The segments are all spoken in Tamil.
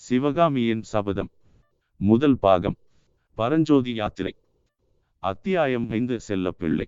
சிவகாமியின் சபதம். முதல் பாகம். பரஞ்சோதி யாத்திரை. அத்தியாயம் ஐந்து செல்ல பிள்ளை.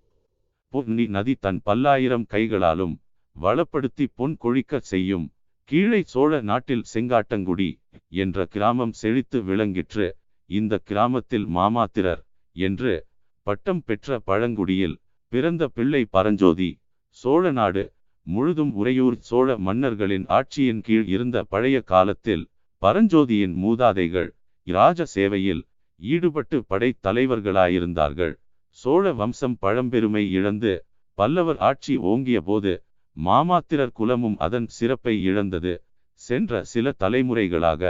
பொன்னி நதி தன் பல்லாயிரம் கைகளாலும் வளப்படுத்தி பொன் கொழிக்கச் செய்யும் கீழே சோழ நாட்டில் செங்காட்டங்குடி என்ற கிராமம் செழித்து விளங்கிற்று. இந்த கிராமத்தில் மாமாத்திரர் என்று பட்டம் பெற்ற பழங்குடியில் பிறந்த பிள்ளை பரஞ்சோதி சோழ நாடு முழுதும் உறையூர் சோழ மன்னர்களின் ஆட்சியின் கீழ் இருந்த பழைய காலத்தில் பரஞ்சோதியின் மூதாதைகள் இராஜ சேவையில் ஈடுபட்டு படை தலைவர்களாயிருந்தார்கள். சோழ வம்சம் பழம்பெருமை இழந்து பல்லவர் ஆட்சி ஓங்கிய போது மாமாத்திரர் குலமும் அதன் சிறப்பை இழந்தது. சென்ற சில தலைமுறைகளாக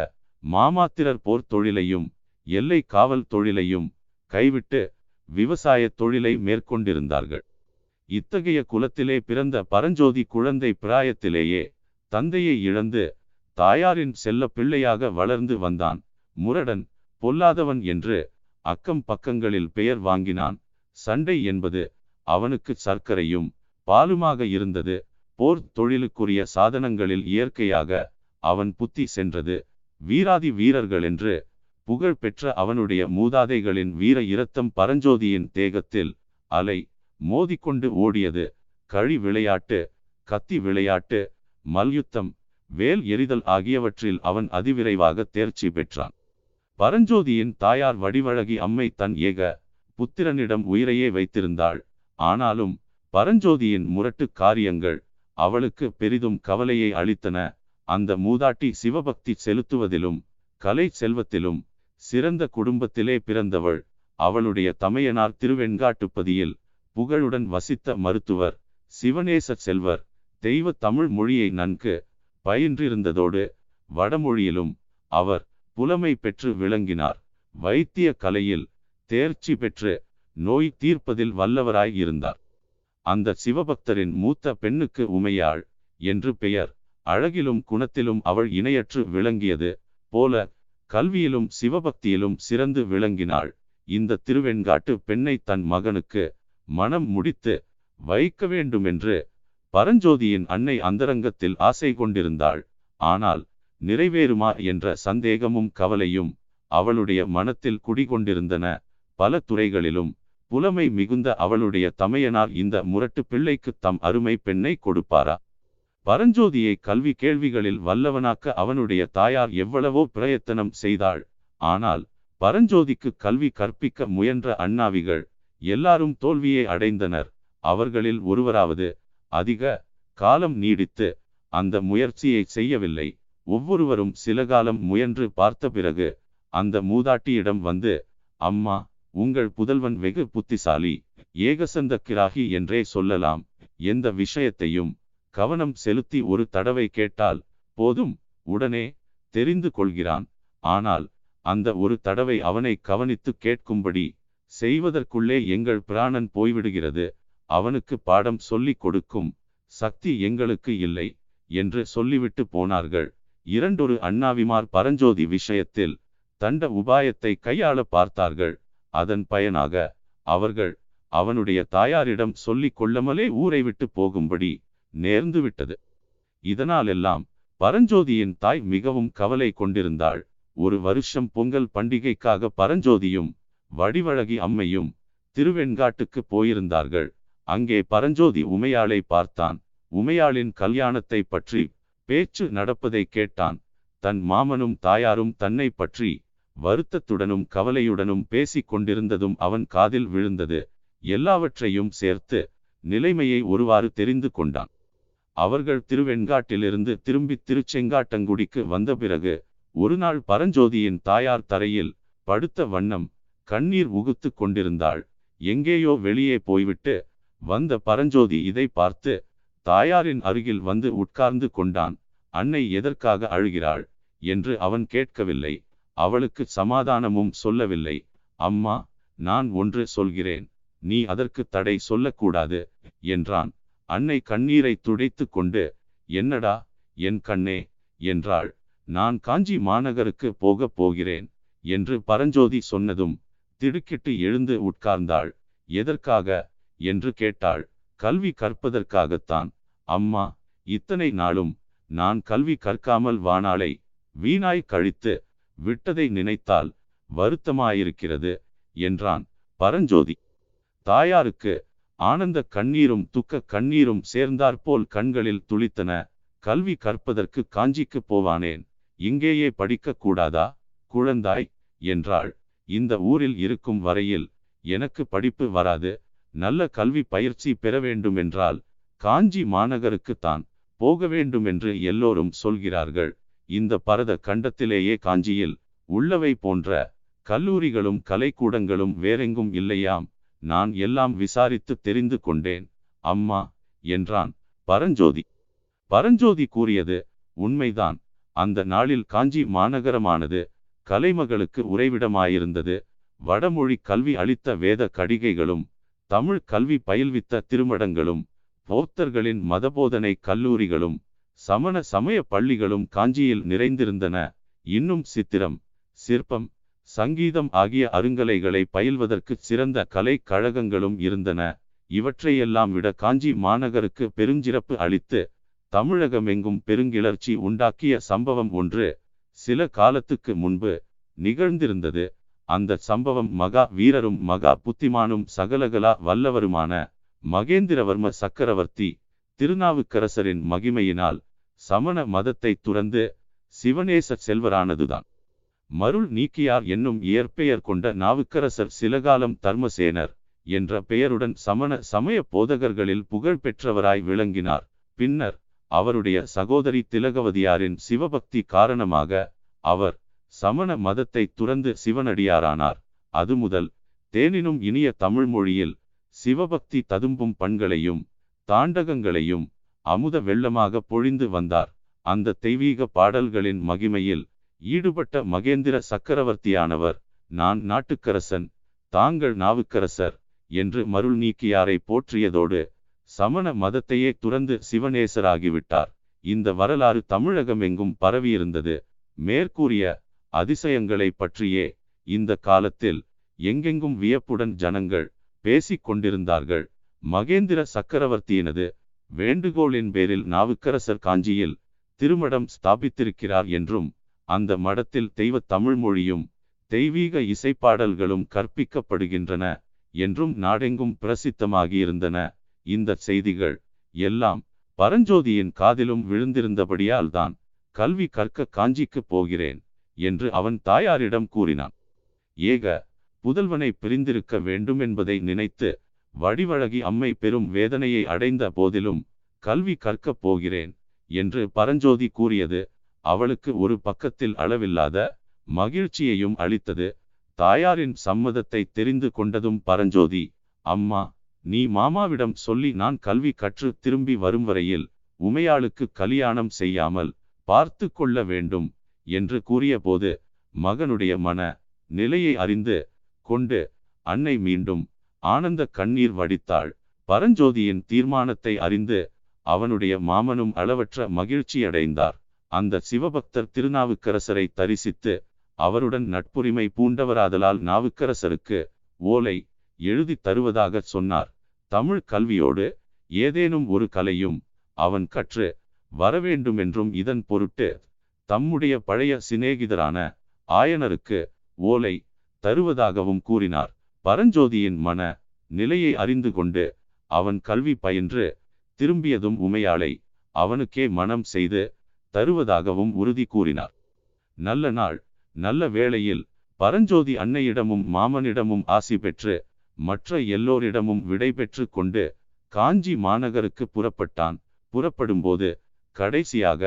மாமாத்திரர் போர் தொழிலையும் எல்லை காவல் தொழிலையும் கைவிட்டு விவசாய தொழிலை மேற்கொண்டிருந்தார்கள். இத்தகைய குலத்திலே பிறந்த பரஞ்சோதி குழந்தை பிராயத்திலேயே தந்தையை இழந்து தாயாரின் செல்ல பிள்ளையாக வளர்ந்து வந்தான். முரடன் பொல்லாதவன் என்று அக்கம் பக்கங்களில் பெயர் வாங்கினான். சண்டை என்பது அவனுக்கு சர்க்கரையும் பாலுமாக இருந்தது. போர் தொழிலுக்குரிய சாதனங்களில் இயற்கையாக அவன் புத்தி சென்றது. வீராதி வீரர்கள் என்று புகழ் பெற்ற அவனுடைய மூதாதைகளின் வீர இரத்தம் பரஞ்சோதியின் தேகத்தில் அலை மோதிக்கொண்டு ஓடியது. கழி விளையாட்டு கத்தி விளையாட்டு மல்யுத்தம் வேல் எறிதல் ஆகியவற்றில் அவன் அதிவிரைவாக தேர்ச்சி பெற்றான். பரஞ்சோதியின் தாயார் வடிவழகி அம்மை தன் ஏக புத்திரனிடம் உயிரையே வைத்திருந்தாள். ஆனாலும் பரஞ்சோதியின் முரட்டு காரியங்கள் அவளுக்கு பெரிதும் கவலையை அளித்தன. அந்த மூதாட்டி சிவபக்தி செலுத்துவதிலும் கலை செல்வத்திலும் சிறந்த குடும்பத்திலே பிறந்தவள். அவளுடைய தமையனார் திருவெண்காட்டுப்பதியில் புகழுடன் வசித்த மருத்துவர் சிவநேச செல்வர் தெய்வ தமிழ் மொழியை நன்கு பயின்றிருந்ததோடு வடமொழியிலும் அவர் புலமை பெற்று விளங்கினார். வைத்திய கலையில் தேர்ச்சி பெற்று நோய் தீர்ப்பதில் வல்லவராய் இருந்தார். அந்த சிவபக்தரின் மூத்த பெண்ணுக்கு உமையாள் என்று பெயர். அழகிலும் குணத்திலும் அவள் இணையற்று விளங்கியது போல கல்வியிலும் சிவபக்தியிலும் சிறந்து விளங்கினாள். இந்த திருவெண்காட்டு பெண்ணை தன் மகனுக்கு மனம் முடித்து வைக்க வேண்டுமென்று பரஞ்சோதியின் அன்னை அந்தரங்கத்தில் ஆசை கொண்டிருந்தாள். ஆனால் நிறைவேறுமா? என்ற சந்தேகமும் கவலையும் அவளுடைய மனத்தில் குடிகொண்டிருந்தன. பல துறைகளிலும் புலமை மிகுந்த அவளுடைய தமையனார் இந்த முரட்டு பிள்ளைக்கு தம் அருமை பெண்ணை கொடுப்பாரா? பரஞ்சோதியை கல்வி கேள்விகளில் வல்லவனாக்க அவனுடைய தாயார் எவ்வளவோ பிரயத்தனம் செய்தாள். ஆனால் பரஞ்சோதிக்கு கல்வி கற்பிக்க முயன்ற அண்ணாவிகள் எல்லாரும் தோல்வியை அடைந்தனர். அவர்களில் ஒருவராவது அதிக காலம் நீடித்து அந்த முயற்சியை செய்யவில்லை. ஒவ்வொருவரும் சில காலம் முயன்று பார்த்த பிறகு அந்த மூதாட்டியிடம் வந்து அம்மா உங்கள் புதல்வன் வெகு புத்திசாலி ஏகசந்த கிராகி என்றே சொல்லலாம். எந்த விஷயத்தையும் கவனம் செலுத்தி ஒரு தடவை கேட்டால் போதும். உடனே தெரிந்து கொள்கிறான். ஆனால் அந்த ஒரு தடவை அவனை கவனித்து கேட்கும்படி செய்வதற்குள்ளே எங்கள் பிராணன் போய்விடுகிறது. அவனுக்கு பாடம் சொல்லிக் கொடுக்கும் சக்தி எங்களுக்கு இல்லை என்று சொல்லிவிட்டு போனார்கள். இரண்டொரு அண்ணாவிமார் பரஞ்சோதி விஷயத்தில் தண்ட உபாயத்தை கையாள பார்த்தார்கள். அதன் பயனாக அவர்கள் அவனுடைய தாயாரிடம் சொல்லிக் கொள்ளமலே ஊரை விட்டு போகும்படி நேர்ந்து விட்டது. இதனாலெல்லாம் பரஞ்சோதியின் தாய் மிகவும் கவலை கொண்டிருந்தாள். ஒரு வருஷம் பொங்கல் பண்டிகைக்காக பரஞ்சோதியும் வடிவழகி அம்மையும் திருவெண்காட்டுக்கு போயிருந்தார்கள். அங்கே பரஞ்சோதி உமையாளை பார்த்தான். உமையாளின் கல்யாணத்தை பற்றி பேச்சு நடப்பதை கேட்டான். தன் மாமனும் தாயாரும் தன்னை பற்றி வருத்தத்துடனும் கவலையுடனும் பேசிக் கொண்டிருந்ததும் அவன் காதில் விழுந்தது. எல்லாவற்றையும் சேர்த்து நிலைமையை ஒருவாறு தெரிந்து கொண்டான். அவர்கள் திருவெண்காட்டிலிருந்து திரும்பி திருச்செங்காட்டங்குடிக்கு வந்த பிறகு ஒரு நாள் பரஞ்சோதியின் தாயார் தரையில் படுத்த வண்ணம் கண்ணீர் உகுத்து கொண்டிருந்தாள். எங்கேயோ வெளியே போய்விட்டு வந்த பரஞ்சோதி இதை பார்த்து தாயாரின் அருகில் வந்து உட்கார்ந்து கொண்டான் அன்னை எதற்காக அழுகிறாள்? என்று அவன் கேட்கவில்லை. அவளுக்கு சமாதானமும் சொல்லவில்லை. அம்மா நான் ஒன்று சொல்கிறேன். நீ அதற்கு தடை சொல்லக்கூடாது என்றான். அன்னை கண்ணீரை துடைத்து கொண்டு என்னடா என் கண்ணே என்றாள். நான் காஞ்சி மாநகருக்கு போகப் போகிறேன் என்று பரஞ்சோதி சொன்னதும் திடுக்கிட்டு எழுந்து உட்கார்ந்தாள். எதற்காக? என்று கேட்டாள். கல்வி கற்பதற்காகத்தான். அம்மா இத்தனை நாளும் நான் கல்வி கற்காமல் வானாளை வீணாய் கழித்து விட்டதை நினைத்தால் வருத்தமாயிருக்கிறது என்றான் பரஞ்சோதி. தாயாருக்கு ஆனந்த கண்ணீரும் துக்க கண்ணீரும் சேர்ந்தாற்போல் கண்களில் துளித்தன கல்வி கற்பதற்கு காஞ்சிக்கு போவானேன் இங்கேயே படிக்க கூடாதா குழந்தாய் என்றாள். இந்த ஊரில் இருக்கும் வரையில் எனக்கு படிப்பு வராது நல்ல கல்வி பயிற்சி பெற வேண்டுமென்றால் காஞ்சி மாநகருக்குத்தான் போக வேண்டுமென்று எல்லோரும் சொல்கிறார்கள். இந்த பரத கண்டத்திலேயே காஞ்சியில் உள்ளவை போன்ற கல்லூரிகளும் கலைக்கூடங்களும் வேறெங்கும் இல்லையாம். நான் எல்லாம் விசாரித்து தெரிந்து கொண்டேன். அம்மா என்றான் பரஞ்சோதி. பரஞ்சோதி கூறியது உண்மைதான். அந்த நாளில் காஞ்சி மாநகரமானது கலைமகளுக்கு உறைவிடமாயிருந்தது. வடமொழி கல்வி அளித்த வேத கடிகைகளும் தமிழ் கல்வி பயில்வித்த திருமடங்களும் பௌத்தர்களின் மதபோதனை கல்லூரிகளும் சமண சமய பள்ளிகளும் காஞ்சியில் நிறைந்திருந்தன. இன்னும் சித்திரம் சிற்பம் சங்கீதம் ஆகிய அருங்கலைகளை பயில்வதற்கு சிறந்த கலை கழகங்களும் இருந்தன. இவற்றையெல்லாம் விட காஞ்சி மாநகருக்கு பெருஞ்சிறப்பு அளித்து தமிழகமெங்கும் பெருங்கிளர்ச்சி உண்டாக்கிய சம்பவம் ஒன்று சில காலத்துக்கு முன்பு நிகழ்ந்திருந்தது. அந்த சம்பவம் மகா வீரரும் மகா புத்திமானும் சகலகலா வல்லவருமான மகேந்திரவர்ம சக்கரவர்த்தி திருநாவுக்கரசரின் மகிமையினால் சமண மதத்தை துறந்து சிவநேச செல்வரானதுதான். மருள் நீக்கியார் என்னும் இயற்பெயர் கொண்ட நாவுக்கரசர் சிலகாலம் தர்மசேனர் என்ற பெயருடன் சமண சமய போதகர்களில் புகழ் பெற்றவராய் விளங்கினார். பின்னர் அவருடைய சகோதரி திலகவதியாரின் சிவபக்தி காரணமாக அவர் சமண மதத்தை துறந்து சிவனடியாரானார். அது முதல் தேனினும் இனிய தமிழ் மொழியில் சிவபக்தி ததும்பும் பண்களையும் தாண்டகங்களையும் அமுத வெள்ளமாக பொழிந்து வந்தார். அந்த தெய்வீக பாடல்களின் மகிமையில் ஈடுபட்ட மகேந்திர சக்கரவர்த்தியானவர் நான் நாட்டுக்கரசன் தாங்கள் நாவுக்கரசர் என்று மருள் நீக்கியாரை போற்றியதோடு சமண மதத்தையே துறந்து சிவநேசராகிவிட்டார் இந்த வரலாறு தமிழகமெங்கும் பரவியிருந்தது. மேற்கூறிய அதிசயங்களை பற்றியே இந்த காலத்தில் எங்கெங்கும் வியப்புடன் ஜனங்கள் பேசிக் கொண்டிருந்தார்கள். மகேந்திர சக்கரவர்த்தியினது வேண்டுகோளின் பேரில் நாவுக்கரசர் காஞ்சியில் திருமடம் ஸ்தாபித்திருக்கிறார் என்றும் அந்த மடத்தில் தெய்வ தமிழ் மொழியும் தெய்வீக இசைப்பாடல்களும் கற்பிக்கப்படுகின்றன என்றும் நாடெங்கும் பிரசித்தமாகியிருந்தன. இந்த செய்திகள் எல்லாம் பரஞ்சோதியின் காதிலும் விழுந்திருந்தபடியால் தான் கல்வி கற்க காஞ்சிக்கு போகிறேன். என்று அவன் தாயாரிடம் கூறினான். ஏக புதல்வனை பிரிந்திருக்க வேண்டும் என்பதை நினைத்து வடிவழகி அம்மை பெரும் வேதனையை அடைந்த போதிலும் கல்வி கற்கப் போகிறேன் என்று பரஞ்சோதி கூறியது அவளுக்கு ஒரு பக்கத்தில் அளவில்லாத மகிழ்ச்சியையும் அளித்தது. தாயாரின் சம்மதத்தை தெரிந்து கொண்டதும் பரஞ்சோதி அம்மா நீ மாமாவிடம் சொல்லி நான் கல்வி கற்று திரும்பி வரும் வரையில் உமையாளுக்கு கல்யாணம் செய்யாமல் பார்த்து கொள்ள வேண்டும். என்று கூறியபோது மகனுடைய மன நிலையை அறிந்து கொண்டு அன்னை மீண்டும் ஆனந்த கண்ணீர் வடித்தாள். பரஞ்சோதியின் தீர்மானத்தை அறிந்து அவனுடைய மாமனும் அளவற்ற மகிழ்ச்சியடைந்தார். அந்த சிவபக்தர் திருநாவுக்கரசரை தரிசித்து அவருடன் நட்புரிமை பூண்டவராதலால் நாவுக்கரசருக்கு ஓலை எழுதி தருவதாக சொன்னார். தமிழ் கல்வியோடு ஏதேனும் ஒரு கலையும் அவன் கற்று வரவேண்டுமென்றும் இதன் பொருட்டு தம்முடைய பழைய சிநேகிதரான ஆயனருக்கு ஓலை தருவதாகவும் கூறினார். பரஞ்சோதியின் மன நிலையை அறிந்து கொண்டு அவன் கல்வி பயின்று திரும்பியதும் உமையாளை அவனுக்கே மனம் செய்து தருவதாகவும் உறுதி கூறினார். நல்ல நாள் நல்ல வேளையில் பரஞ்சோதி அன்னையிடமும் மாமனிடமும் ஆசி பெற்று மற்ற எல்லோரிடமும் விடை பெற்று கொண்டு காஞ்சி மாநகருக்கு புறப்பட்டான். புறப்படும்போது கடைசியாக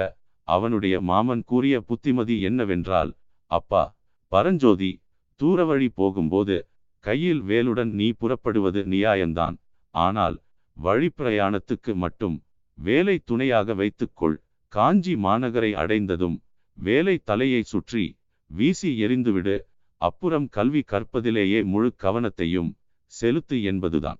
அவனுடைய மாமன் கூறிய புத்திமதி என்னவென்றால் அப்பா பரஞ்சோதி தூரவழி போகும்போது கையில் வேலுடன் நீ புறப்படுவது நியாயந்தான். ஆனால் வழிப்பிரயாணத்துக்கு மட்டும் வேலை துணையாக வைத்துக்கொள். காஞ்சி மாநகரை அடைந்ததும் வேலை தலையை சுற்றி வீசி எறிந்துவிடு. அப்புறம் கல்வி கற்பதிலேயே முழு கவனத்தையும் செலுத்து என்பதுதான்.